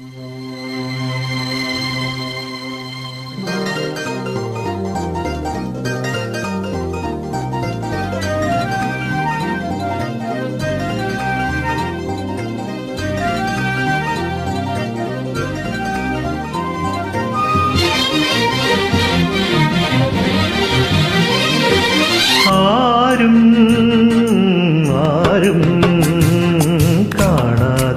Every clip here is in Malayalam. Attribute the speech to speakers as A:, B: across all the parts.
A: Música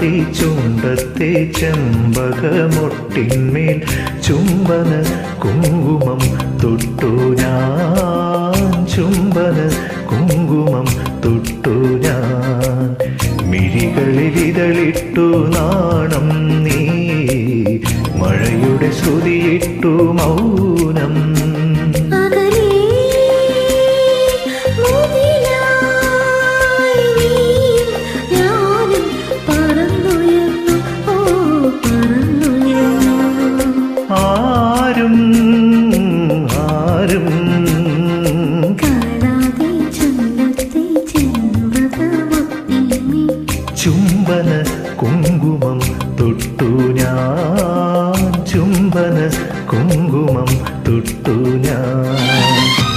A: കാണാതെ ചെമ്പക ചെമ്പകമൊട്ടിന്മേൽ ചുംബന കുങ്കുമം തൊട്ടു ഞാൻ. ചുംബന കുങ്കുമം തൊട്ടു ഞാൻ. മിഴികളിൽ ഇതളിട്ടു നാണം നീ. മഴയുടെ ശ്രുതിയിട്ടു മൗനം ഞാൻ ചുംബന കുങ്കുമം തൊട്ടു ഞാൻ.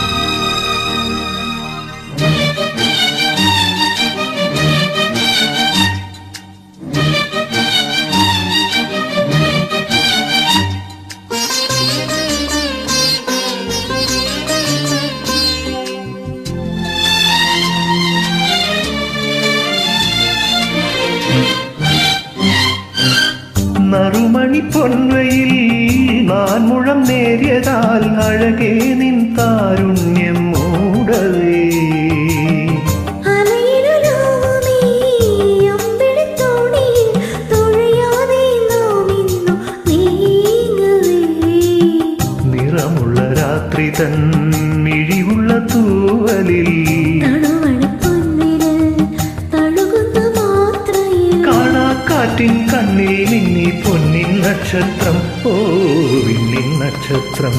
A: നറുമണി നാൻ മുഴം നേരിയതാൽ അഴകേ നിൻ താരുണ്യം മൂടവേ. നിറമുള്ള രാത്രി തൻ മിഴിവുള്ള തൂവലിൽ കണ്ണിൽ നക്ഷത്രം ഓ നക്ഷത്രം.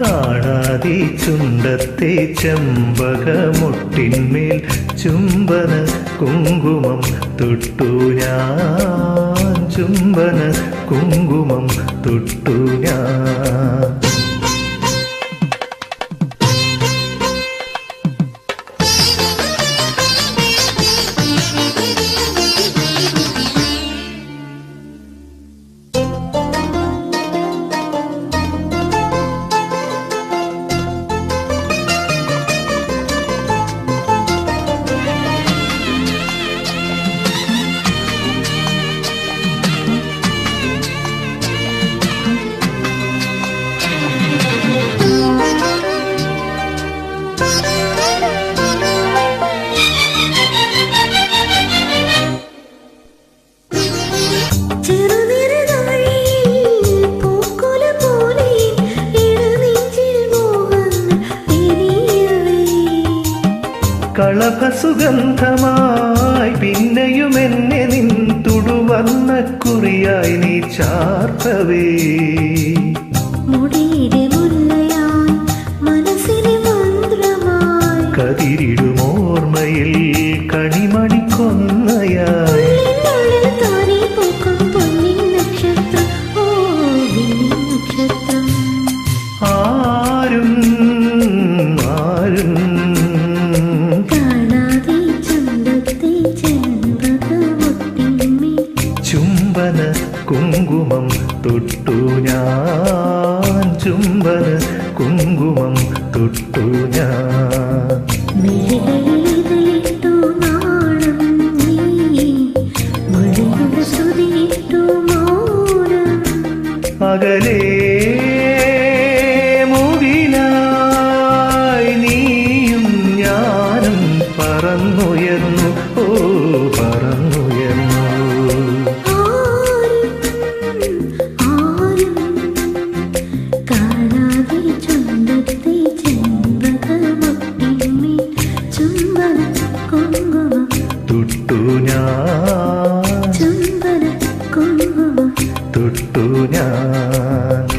A: കാണാതെ ചുണ്ടത്തെ ചെമ്പകമൊട്ടിന്മേൽ ചുംബന കുങ്കുമം തൊട്ടു ഞാൻ. ചുംബന കുങ്കുമം തൊട്ടു ഞാൻ. കളഭസുഗന്ധമായി പിന്നെയും എന്നെ നിൻ തുടുവന്ന കുറിയായി നീ ചാർത്തവേ. കതിരിടുമോർമ്മയിൽ കണിമണി ചുംബന കുങ്കുമം തൊട്ടു ഞാൻ. ചുംബന കുങ്കുമം തൊട്ടു ഞാൻ. ഞാൻ.